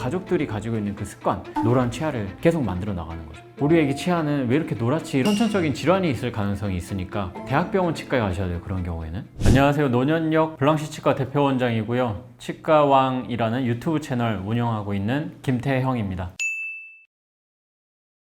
가족들이 가지고 있는 그 습관, 노란 치아를 계속 만들어 나가는 거죠. 우리에게 치아는 왜 이렇게 노랗지? 선천적인 질환이 있을 가능성이 있으니까 대학병원 치과에 가셔야 돼요. 그런 경우에는. 안녕하세요. 노년역 블랑시 치과 대표원장이고요. 치과왕이라는 유튜브 채널 운영하고 있는 김태형입니다.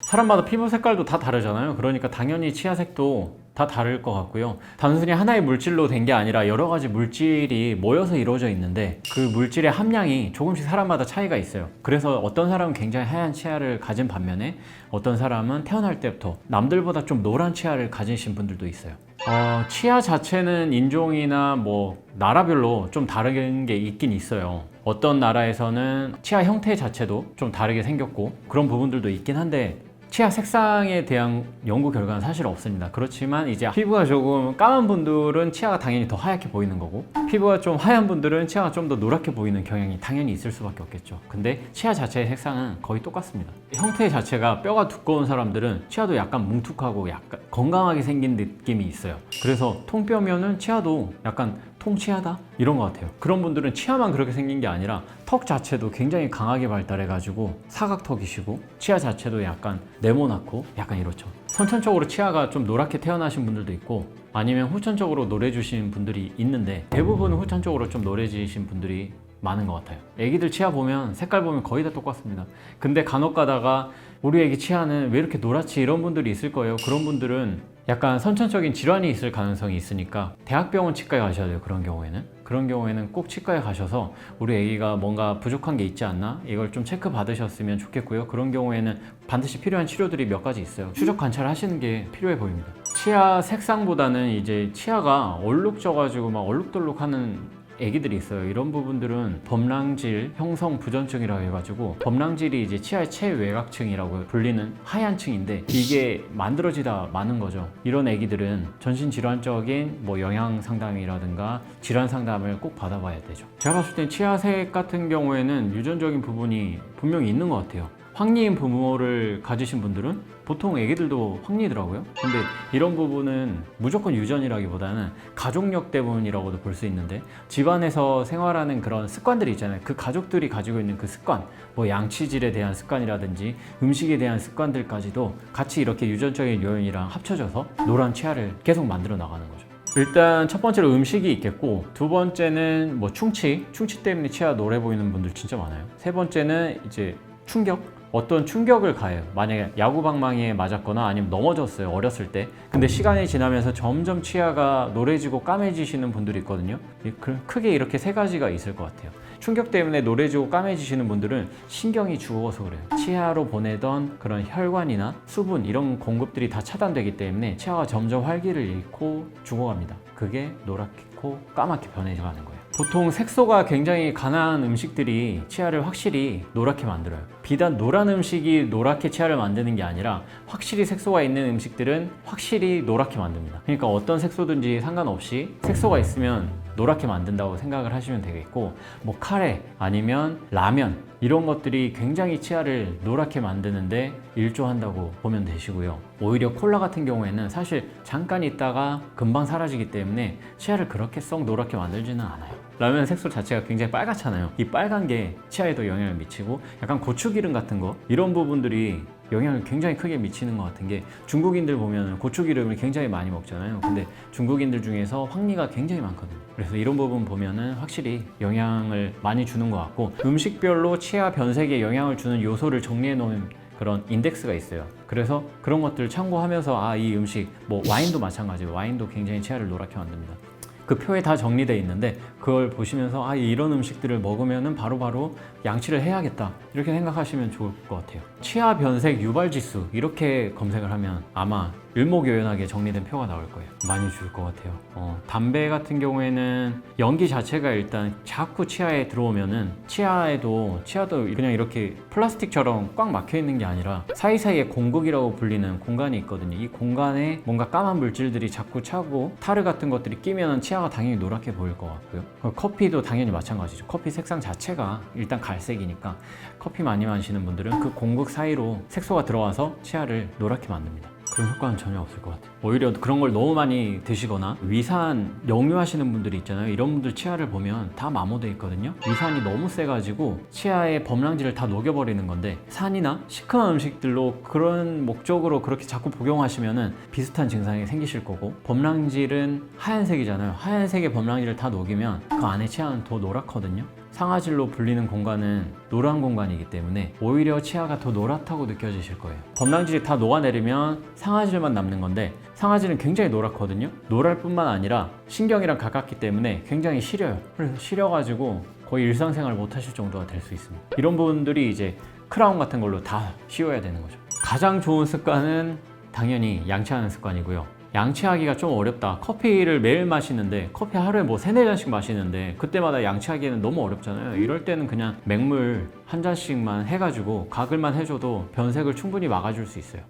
사람마다 피부 색깔도 다 다르잖아요. 그러니까 당연히 치아색도 다 다를 것 같고요. 단순히 하나의 물질로 된 게 아니라 여러 가지 물질이 모여서 이루어져 있는데 그 물질의 함량이 조금씩 사람마다 차이가 있어요. 그래서 어떤 사람은 굉장히 하얀 치아를 가진 반면에 어떤 사람은 태어날 때부터 남들보다 좀 노란 치아를 가지신 분들도 있어요. 어, 치아 자체는 인종이나 뭐 나라별로 좀 다른 게 있긴 있어요. 어떤 나라에서는 치아 형태 자체도 좀 다르게 생겼고 그런 부분들도 있긴 한데 치아 색상에 대한 연구 결과는 사실 없습니다. 그렇지만 이제 피부가 조금 까만 분들은 치아가 당연히 더 하얗게 보이는 거고 피부가 좀 하얀 분들은 치아가 좀 더 노랗게 보이는 경향이 당연히 있을 수밖에 없겠죠. 근데 치아 자체의 색상은 거의 똑같습니다. 형태 자체가 뼈가 두꺼운 사람들은 치아도 약간 뭉툭하고 약간 건강하게 생긴 느낌이 있어요. 그래서 통뼈면은 치아도 약간 통치하다 이런 것 같아요. 그런 분들은 치아만 그렇게 생긴 게 아니라 턱 자체도 굉장히 강하게 발달해 가지고 사각턱이시고 치아 자체도 약간 네모나고 약간 이렇죠. 선천적으로 치아가 좀 노랗게 태어나신 분들도 있고 아니면 후천적으로 노래주신 분들이 있는데 대부분은 후천적으로 좀 노래지신 분들이 많은 것 같아요. 애기들 치아 보면 색깔 보면 거의 다 똑같습니다. 근데 간혹 가다가 우리 애기 치아는 왜 이렇게 노랗지 이런 분들이 있을 거예요. 그런 분들은 약간 선천적인 질환이 있을 가능성이 있으니까 대학병원 치과에 가셔야 돼요. 그런 경우에는. 그런 경우에는 꼭 치과에 가셔서 우리 애기가 뭔가 부족한 게 있지 않나? 이걸 좀 체크 받으셨으면 좋겠고요. 그런 경우에는 반드시 필요한 치료들이 몇 가지 있어요. 추적 관찰 하시는 게 필요해 보입니다. 치아 색상보다는 이제 치아가 얼룩져 가지고 막 얼룩덜룩 하는 애기들이 있어요. 이런 부분들은 범랑질 형성 부전증이라고 해가지고 범랑질이 이제 치아의 최외곽층이라고 불리는 하얀 층인데 이게 만들어지다 마는 거죠. 이런 애기들은 전신 질환적인 뭐 영양 상담이라든가 질환 상담을 꼭 받아봐야 되죠. 제가 봤을 땐 치아색 같은 경우에는 유전적인 부분이 분명히 있는 것 같아요. 황리인 부모를 가지신 분들은 보통 애기들도 황리더라고요. 근데 이런 부분은 무조건 유전이라기보다는 가족력 때문이라고도 볼 수 있는데 집안에서 생활하는 그런 습관들이 있잖아요. 그 가족들이 가지고 있는 그 습관, 뭐 양치질에 대한 습관이라든지 음식에 대한 습관들까지도 같이 이렇게 유전적인 요인이랑 합쳐져서 노란 치아를 계속 만들어 나가는 거죠. 일단 첫 번째로 음식이 있겠고 두 번째는 뭐 충치, 충치 때문에 치아 노래 보이는 분들 진짜 많아요. 세 번째는 이제 충격, 어떤 충격을 가해요. 만약에 야구 방망이에 맞았거나 아니면 넘어졌어요. 어렸을 때. 근데 시간이 지나면서 점점 치아가 노래지고 까매지시는 분들이 있거든요. 크게 이렇게 세 가지가 있을 것 같아요. 충격 때문에 노래지고 까매지시는 분들은 신경이 죽어서 그래요. 치아로 보내던 그런 혈관이나 수분 이런 공급들이 다 차단되기 때문에 치아가 점점 활기를 잃고 죽어갑니다. 그게 노랗고 까맣게 변해가는 거예요. 보통 색소가 굉장히 가난한 음식들이 치아를 확실히 노랗게 만들어요. 비단 노란 음식이 노랗게 치아를 만드는 게 아니라 확실히 색소가 있는 음식들은 확실히 노랗게 만듭니다. 그러니까 어떤 색소든지 상관없이 색소가 있으면 노랗게 만든다고 생각을 하시면 되겠고 뭐 카레 아니면 라면 이런 것들이 굉장히 치아를 노랗게 만드는데 일조한다고 보면 되시고요. 오히려 콜라 같은 경우에는 사실 잠깐 있다가 금방 사라지기 때문에 치아를 그렇게 썩 노랗게 만들지는 않아요. 라면 색소 자체가 굉장히 빨갛잖아요. 이 빨간 게 치아에도 영향을 미치고 약간 고추기름 같은 거 이런 부분들이 영향을 굉장히 크게 미치는 것 같은 게 중국인들 보면 고추기름을 굉장히 많이 먹잖아요. 근데 중국인들 중에서 황리가 굉장히 많거든요. 그래서 이런 부분 보면은 확실히 영향을 많이 주는 것 같고 음식별로 치아 변색에 영향을 주는 요소를 정리해 놓은 그런 인덱스가 있어요. 그래서 그런 것들을 참고하면서 아 이 음식 뭐 와인도 마찬가지예요. 와인도 굉장히 치아를 노랗게 만듭니다. 그 표에 다 정리되어 있는데 그걸 보시면서 아 이런 음식들을 먹으면은 바로바로 양치를 해야겠다 이렇게 생각하시면 좋을 것 같아요. 치아 변색 유발 지수 이렇게 검색을 하면 아마 일목요연하게 정리된 표가 나올 거예요. 많이 줄 것 같아요. 어, 담배 같은 경우에는 연기 자체가 일단 자꾸 치아에 들어오면은 치아에도 치아도 그냥 이렇게 플라스틱처럼 꽉 막혀 있는 게 아니라 사이사이에 공극이라고 불리는 공간이 있거든요. 이 공간에 뭔가 까만 물질들이 자꾸 차고 타르 같은 것들이 끼면은 치아 가 당연히 노랗게 보일 것 같고요. 어, 커피도 당연히 마찬가지죠. 커피 색상 자체가 일단 갈색이니까 커피 많이 마시는 분들은 그 공극 사이로 색소가 들어와서 치아를 노랗게 만듭니다. 그런 효과는 전혀 없을 것 같아요. 오히려 그런 걸 너무 많이 드시거나 위산 역류하시는 분들이 있잖아요. 이런 분들 치아를 보면 다 마모돼 있거든요. 위산이 너무 세가지고 치아의 범랑지를 다 녹여버리는 건데 산이나 시큼한 음식들로 그런 목적으로 그렇게 자꾸 복용하시면은 비슷한 증상이 생기실 거고 범랑질은 하얀색이잖아요. 하얀색의 범랑지를 다 녹이면 그 안에 치아는 더 노랗거든요. 상아질로 불리는 공간은 노란 공간이기 때문에 오히려 치아가 더 노랗다고 느껴지실 거예요. 범랑질이 다 녹아내리면 상아질만 남는 건데 상아질은 굉장히 노랗거든요. 노랄 뿐만 아니라 신경이랑 가깝기 때문에 굉장히 시려요. 그래서 시려가지고 거의 일상생활 못 하실 정도가 될 수 있습니다. 이런 부분들이 이제 크라운 같은 걸로 다 씌워야 되는 거죠. 가장 좋은 습관은 당연히 양치하는 습관이고요. 양치하기가 좀 어렵다. 커피를 매일 마시는데 커피 하루에 뭐 세네 잔씩 마시는데 그때마다 양치하기는 너무 어렵잖아요. 이럴 때는 그냥 맹물 한 잔씩만 해가지고 가글만 해줘도 변색을 충분히 막아줄 수 있어요.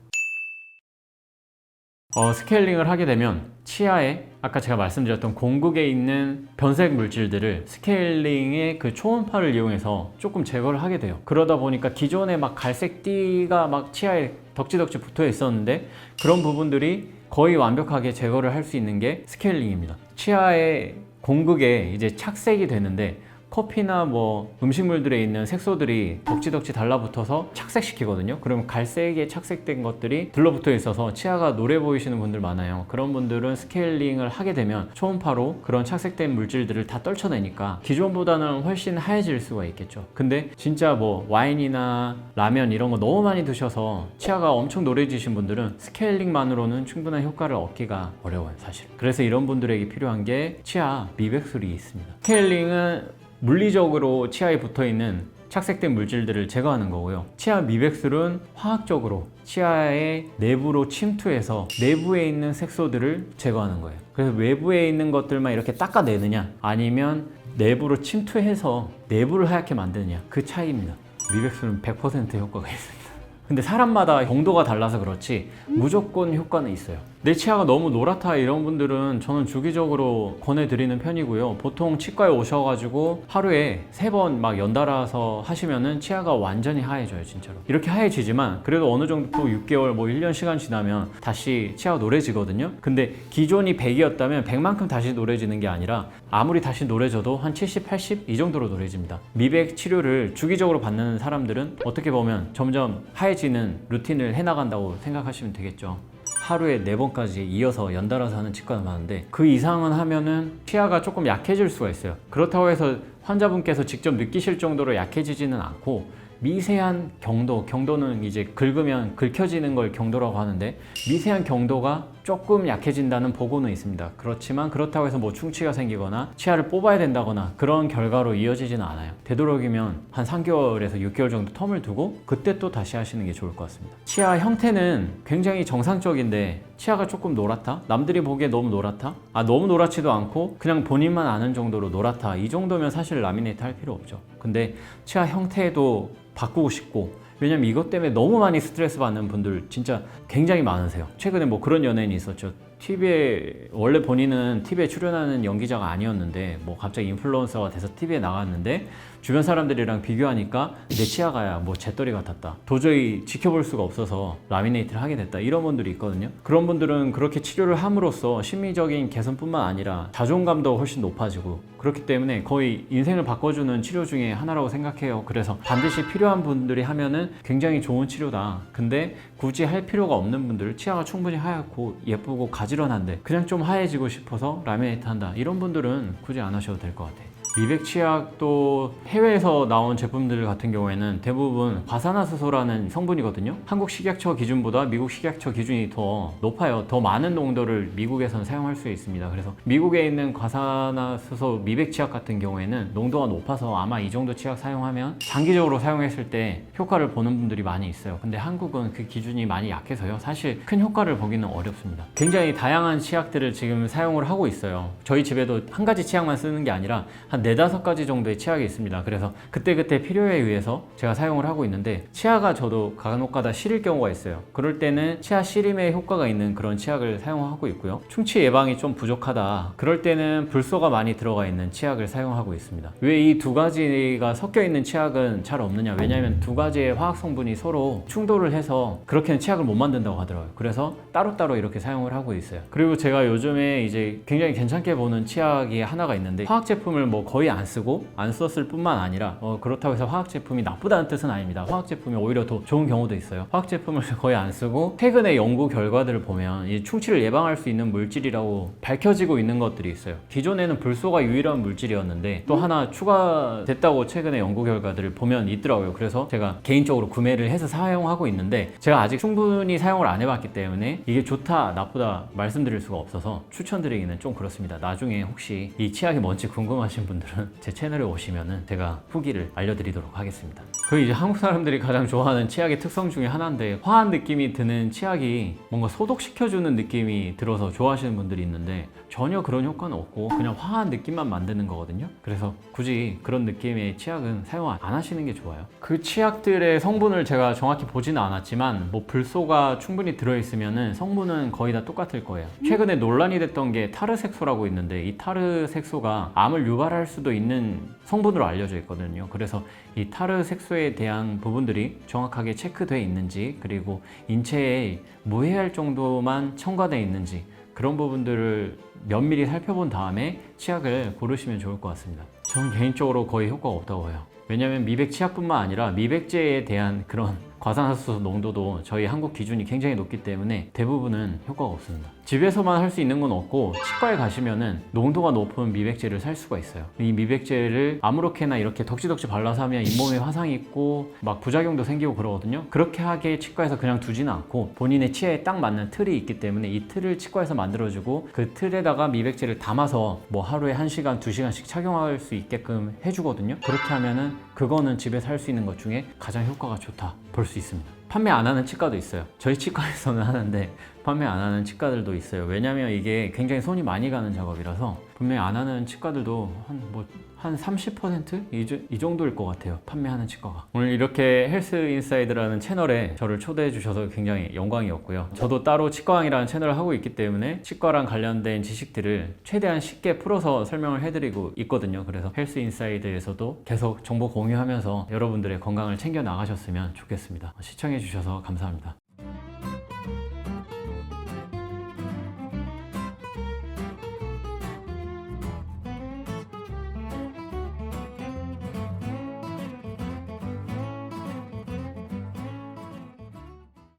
어, 스케일링을 하게 되면 치아에 아까 제가 말씀드렸던 공극에 있는 변색 물질들을 스케일링의 그 초음파를 이용해서 조금 제거를 하게 돼요. 그러다 보니까 기존에 막 갈색 띠가 막 치아에 덕지덕지 붙어 있었는데 그런 부분들이 거의 완벽하게 제거를 할 수 있는 게 스케일링입니다. 치아의 공극에 이제 착색이 되는데 커피나 뭐 음식물들에 있는 색소들이 덕지덕지 달라붙어서 착색시키거든요. 그럼 갈색에 착색된 것들이 들러붙어 있어서 치아가 노래 보이시는 분들 많아요. 그런 분들은 스케일링을 하게 되면 초음파로 그런 착색된 물질들을 다 떨쳐내니까 기존보다는 훨씬 하얘질 수가 있겠죠. 근데 진짜 뭐 와인이나 라면 이런 거 너무 많이 드셔서 치아가 엄청 노래지신 분들은 스케일링만으로는 충분한 효과를 얻기가 어려워요, 사실. 그래서 이런 분들에게 필요한 게 치아 미백술이 있습니다. 스케일링은 물리적으로 치아에 붙어 있는 착색된 물질들을 제거하는 거고요. 치아 미백술은 화학적으로 치아의 내부로 침투해서 내부에 있는 색소들을 제거하는 거예요. 그래서 외부에 있는 것들만 이렇게 닦아내느냐 아니면 내부로 침투해서 내부를 하얗게 만드느냐 그 차이입니다. 미백술은 100% 효과가 있습니다. 근데 사람마다 정도가 달라서 그렇지 무조건 효과는 있어요. 내 치아가 너무 노랗다 이런 분들은 저는 주기적으로 권해드리는 편이고요. 보통 치과에 오셔가지고 하루에 세 번 막 연달아서 하시면은 치아가 완전히 하얘져요, 진짜로. 이렇게 하얘지지만 그래도 어느 정도 또 6개월, 뭐 1년 시간 지나면 다시 치아가 노래지거든요. 근데 기존이 100이었다면 100만큼 다시 노래지는 게 아니라 아무리 다시 노래져도 한 70, 80 이 정도로 노래집니다. 미백 치료를 주기적으로 받는 사람들은 어떻게 보면 점점 하얘지는 루틴을 해나간다고 생각하시면 되겠죠. 하루에 네 번까지 이어서 연달아서 하는 치과가 많은데 그 이상은 하면은 치아가 조금 약해질 수가 있어요. 그렇다고 해서 환자분께서 직접 느끼실 정도로 약해지지는 않고 미세한 경도, 경도는 이제 긁으면 긁혀지는 걸 경도라고 하는데 미세한 경도가 조금 약해진다는 보고는 있습니다. 그렇지만 그렇다고 해서 뭐 충치가 생기거나 치아를 뽑아야 된다거나 그런 결과로 이어지지는 않아요. 되도록이면 한 3개월에서 6개월 정도 텀을 두고 그때 또 다시 하시는 게 좋을 것 같습니다. 치아 형태는 굉장히 정상적인데 치아가 조금 노랗다? 남들이 보기에 너무 노랗다? 아 너무 노랗지도 않고 그냥 본인만 아는 정도로 노랗다. 이 정도면 사실 라미네이트 할 필요 없죠. 근데 치아 형태도 바꾸고 싶고 왜냐면 이것 때문에 너무 많이 스트레스 받는 분들 진짜 굉장히 많으세요. 최근에 뭐 그런 연예인이 있었죠. TV에 원래 본인은 TV에 출연하는 연기자가 아니었는데 뭐 갑자기 인플루언서가 돼서 TV에 나갔는데 주변 사람들이랑 비교하니까 내 치아가야 뭐 재떨이 같았다. 도저히 지켜볼 수가 없어서 라미네이트를 하게 됐다. 이런 분들이 있거든요. 그런 분들은 그렇게 치료를 함으로써 심리적인 개선뿐만 아니라 자존감도 훨씬 높아지고 그렇기 때문에 거의 인생을 바꿔주는 치료 중에 하나라고 생각해요. 그래서 반드시 필요한 분들이 하면은 굉장히 좋은 치료다. 근데 굳이 할 필요가 없는 분들, 치아가 충분히 하얗고 예쁘고 가지런한데 그냥 좀 하얘지고 싶어서 라미네이트 한다. 이런 분들은 굳이 안 하셔도 될 것 같아요. 미백 치약도 해외에서 나온 제품들 같은 경우에는 대부분 과산화수소라는 성분이거든요. 한국 식약처 기준보다 미국 식약처 기준이 더 높아요. 더 많은 농도를 미국에서는 사용할 수 있습니다. 그래서 미국에 있는 과산화수소 미백 치약 같은 경우에는 농도가 높아서 아마 이 정도 치약 사용하면 장기적으로 사용했을 때 효과를 보는 분들이 많이 있어요. 근데 한국은 그 기준이 많이 약해서요. 사실 큰 효과를 보기는 어렵습니다. 굉장히 다양한 치약들을 지금 사용을 하고 있어요. 저희 집에도 한 가지 치약만 쓰는 게 아니라 한 네다섯 가지 정도의 치약이 있습니다. 그래서 그때그때 필요에 의해서 제가 사용을 하고 있는데 치아가 저도 간혹가다 시릴 경우가 있어요. 그럴 때는 치아 시림에 효과가 있는 그런 치약을 사용하고 있고요. 충치 예방이 좀 부족하다. 그럴 때는 불소가 많이 들어가 있는 치약을 사용하고 있습니다. 왜 이 두 가지가 섞여 있는 치약은 잘 없느냐? 왜냐하면 두 가지의 화학 성분이 서로 충돌을 해서 그렇게는 치약을 못 만든다고 하더라고요. 그래서 따로따로 이렇게 사용을 하고 있어요. 그리고 제가 요즘에 이제 굉장히 괜찮게 보는 치약이 하나가 있는데 화학 제품을 뭐 거의 안 쓰고 안 썼을 뿐만 아니라 어, 그렇다고 해서 화학 제품이 나쁘다는 뜻은 아닙니다. 화학 제품이 오히려 더 좋은 경우도 있어요. 화학 제품을 거의 안 쓰고 최근의 연구 결과들을 보면 이 충치를 예방할 수 있는 물질이라고 밝혀지고 있는 것들이 있어요. 기존에는 불소가 유일한 물질이었는데 또 하나 추가됐다고 최근에 연구 결과들을 보면 있더라고요. 그래서 제가 개인적으로 구매를 해서 사용하고 있는데 제가 아직 충분히 사용을 안 해봤기 때문에 이게 좋다 나쁘다 말씀드릴 수가 없어서 추천드리기는 좀 그렇습니다. 나중에 혹시 이 치약이 뭔지 궁금하신 분들 은 제 채널에 오시면은 제가 후기를 알려드리도록 하겠습니다. 그 이제 한국 사람들이 가장 좋아하는 치약의 특성 중에 하나인데 화한 느낌이 드는 치약이 뭔가 소독시켜주는 느낌이 들어서 좋아하시는 분들이 있는데 전혀 그런 효과는 없고 그냥 화한 느낌만 만드는 거거든요. 그래서 굳이 그런 느낌의 치약은 사용 안 하시는 게 좋아요. 그 치약들의 성분을 제가 정확히 보지는 않았지만 뭐 불소가 충분히 들어있으면은 성분은 거의 다 똑같을 거예요. 최근에 논란이 됐던 게 타르색소라고 있는데 이 타르색소가 암을 유발할 수도 있는 성분으로 알려져 있거든요. 그래서 이 타르 색소에 대한 부분들이 정확하게 체크돼 있는지 그리고 인체에 무해할 정도만 첨가돼 있는지 그런 부분들을 면밀히 살펴본 다음에 치약을 고르시면 좋을 것 같습니다. 전 개인적으로 거의 효과가 없다고 해요. 왜냐하면 미백 치약뿐만 아니라 미백제에 대한 그런 과산화수소 농도도 저희 한국 기준이 굉장히 높기 때문에 대부분은 효과가 없습니다. 집에서만 할 수 있는 건 없고 치과에 가시면은 농도가 높은 미백제를 살 수가 있어요. 이 미백제를 아무렇게나 이렇게 덕지덕지 발라서 하면 잇몸에 화상이 있고 막 부작용도 생기고 그러거든요. 그렇게 하게 치과에서 그냥 두지는 않고 본인의 치아에 딱 맞는 틀이 있기 때문에 이 틀을 치과에서 만들어주고 그 틀에다가 미백제를 담아서 뭐 하루에 1시간, 2시간씩 착용할 수 있게끔 해주거든요. 그렇게 하면은 그거는 집에서 할 수 있는 것 중에 가장 효과가 좋다 볼 수 있습니다. 판매 안 하는 치과도 있어요. 저희 치과에서는 하는데 판매 안 하는 치과들도 있어요. 왜냐면 이게 굉장히 손이 많이 가는 작업이라서 분명히 안 하는 치과들도 한 뭐 한 30%? 이, 주- 이 정도일 것 같아요. 판매하는 치과가. 오늘 이렇게 헬스 인사이드라는 채널에 저를 초대해 주셔서 굉장히 영광이었고요. 저도 따로 치과왕이라는 채널을 하고 있기 때문에 치과랑 관련된 지식들을 최대한 쉽게 풀어서 설명을 해드리고 있거든요. 그래서 헬스 인사이드에서도 계속 정보 공유하면서 여러분들의 건강을 챙겨 나가셨으면 좋겠습니다. 시청해 주셔서 감사합니다.